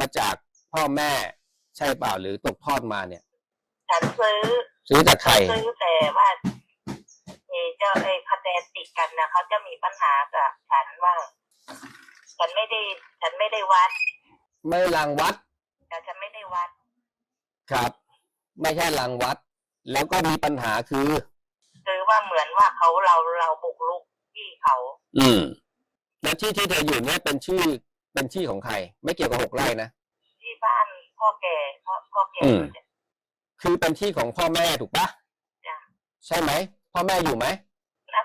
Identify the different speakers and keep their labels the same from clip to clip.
Speaker 1: มาจากพ่อแม่ใช่เปล่าหรือตกทอดมาเนี่ย
Speaker 2: ฉันซื้อ
Speaker 1: ซื้อจากใคร
Speaker 2: ซื้อแต่ว่าเออเจ้าไอ้คะแนนติดกันนะเขาจะมีปัญหากับฉันว่า ฉันไม่ได้ ฉันไม่ได้วัด
Speaker 1: ไม่รังวัด
Speaker 2: แต่ฉันไม่ได้วัด
Speaker 1: ครับ ไม่ใช่รังวัด แล้วก็มีปัญหาคือ
Speaker 2: คือว่าเหมือนว่าเขาเราเราบุกรุกที่เขา
Speaker 1: อืม แล้วที่ที่เธออยู่เนี่ยเป็นชื่อ เป็นที่ของใคร ไม่เกี่ยวกับหกไร่นะ
Speaker 2: ที่บ้านพ่อแก่พ่อพ่อแก่
Speaker 1: อืม คือเป็นที่ของพ่อแม่ถูกปะ
Speaker 2: จ้ะ
Speaker 1: ใช่ไหมพ่อแม่อยู่ไหม
Speaker 2: นะ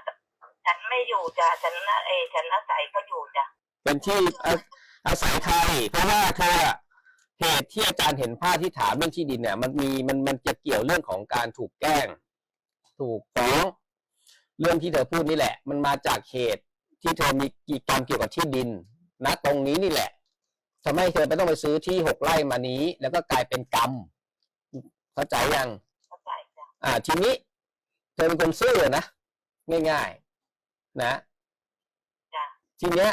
Speaker 2: ฉันไม่อยู่จ้ะฉันนะเออฉันอาศัยเขาอยู่จ้ะ
Speaker 1: เป็นที่อาอาศัยใครเพราะว่าเธออะเหตุที่อาจารย์เห็นภาพที่ถามเรื่องที่ดินเนี่ย มันมีมันมันจะเกี่ยวเรื่องของการถูกแกล้ง ถูกฟ้องเรื่องที่เธอพูดนี่แหละ มันมาจากเหตุที่เธอมีกิจกรรมเกี่ยวกับที่ดิน ณตรงนี้นี่แหละทำให้เธอไม่ต้องไปซื้อที่หกไร่มานี้ แล้วก็กลายเป็นกรรมเข้าใจยัง
Speaker 2: เข้าใจจ้ะ
Speaker 1: อ่า ทีนี้ เธอเป็นคนซื่อนะง่ายๆนะ
Speaker 2: จ้ะ
Speaker 1: ทีเนี้ย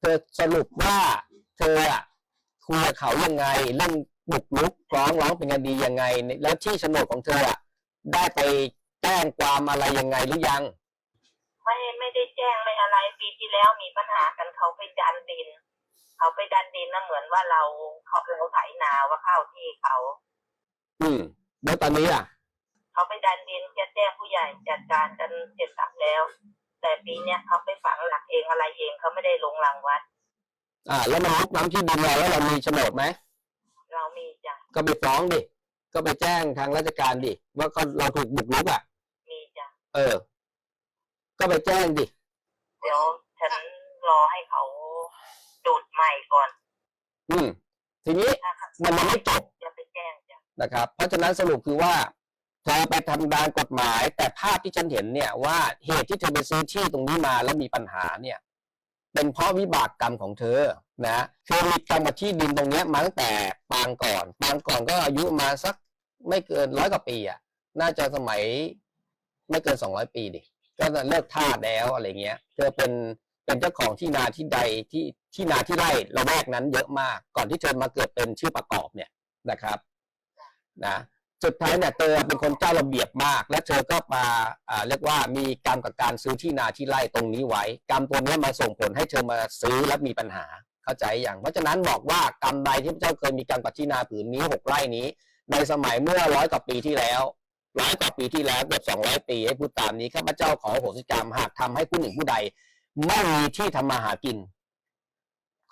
Speaker 1: เธอสรุปว่า เธออะคุยกับเขายังไงเรื่องบุกรุกฟ้องร้องเป็นคดียังไง แล้วที่โฉนดของเธออะได้ไปแจ้งความอะไรยังไงหรือยัง
Speaker 2: ไม่ไม่ได้แจ้งไม่อะไรปีที่แล้วมีปัญหากันเขาไปดันดิน เขาไปดันดินนะเหมือนว่าเราเขาเราไถนาว่าเข้าที่เขา
Speaker 1: อืม แล้วตอนนี้อะ
Speaker 2: เขาไปดันดินจะแจ้งผู้ใหญ่จัดการกันเสร็จสับแล้ว แต่ปีเนี้ยเขาไปฝังหลักเองอะไรเองเขาไม่ได้ลงรางวัด
Speaker 1: อ่า แล้วมันลุกน้ำที่ดินเราแล้วเรามีโฉนดไหม
Speaker 2: เรามีจ้ะ
Speaker 1: ก็ไปฟ้องดิ ก็ไปแจ้งทางราชการดิว่าเขาเราถูกบุกรุกอะ
Speaker 2: มีจ้ะ
Speaker 1: เออ ก็ไปแจ้งดิ
Speaker 2: เดี๋ยวฉันรอให้เขาดูดใหม่ก่อน
Speaker 1: อืมทีนี้
Speaker 2: ถ้าเขา
Speaker 1: มันยังไม่จบ
Speaker 2: จะไปแจ้งจ้ะ
Speaker 1: นะครับ เพราะฉะนั้นสรุปคือว่าเธอไปทำตามกฎหมาย แต่ภาพที่ฉันเห็นเนี่ยว่าเหตุที่เธอไปซื้อที่ตรงนี้มาแล้วมีปัญหาเนี่ย เป็นเพราะวิบากกรรมของเธอนะเธอมีกรรมกับที่ดินตรงเนี้ยมาตั้งแต่ปางก่อนปางก่อนก็อายุมาสักไม่เกินร้อยกว่าปีอะน่าจะสมัยไม่เกินสองร้อยปีดิ ก็เลิกทาสแล้วอะไรเงี้ยเธอเป็นเป็นเจ้าของที่นาที่ใดที่ที่นาที่ไร่ละแวกนั้นเยอะมาก ก่อนที่เธอมาเกิดเป็นชื่อประกอบเนี่ยนะครับนะสุดท้ายเนี่ยเธอเป็นคนเจ้าระเบียบมาก และเธอก็มาอ่าเรียกว่ามีกรรมกับการซื้อที่นาที่ไร่ตรงนี้ไว้ กรรมตัวนี้มาส่งผลให้เธอมาซื้อและมีปัญหาเข้าใจอย่าง เพราะฉะนั้นบอกว่ากรรมใดที่พระเจ้าเคยมีกรรมกับที่นาผืนนี้หกไร่นี้ ในสมัยเมื่อร้อยกว่าปีที่แล้ว ร้อยกว่าปีที่แล้วเกือบสองร้อยปีให้พูดตามนี้ข้าพเจ้าขอโหสิกรรมหากทำให้ผู้หนึ่งผู้ใด ไม่มีที่ทำมาหากิน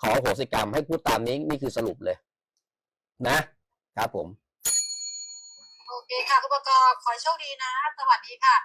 Speaker 1: ขอโหสิกรรมให้พูดตามนี้นี่คือสรุปเลย นะ ครับผม
Speaker 3: โอเคค่ะคุณประกอบขอโชคดีนะ สวัสดีค่ะ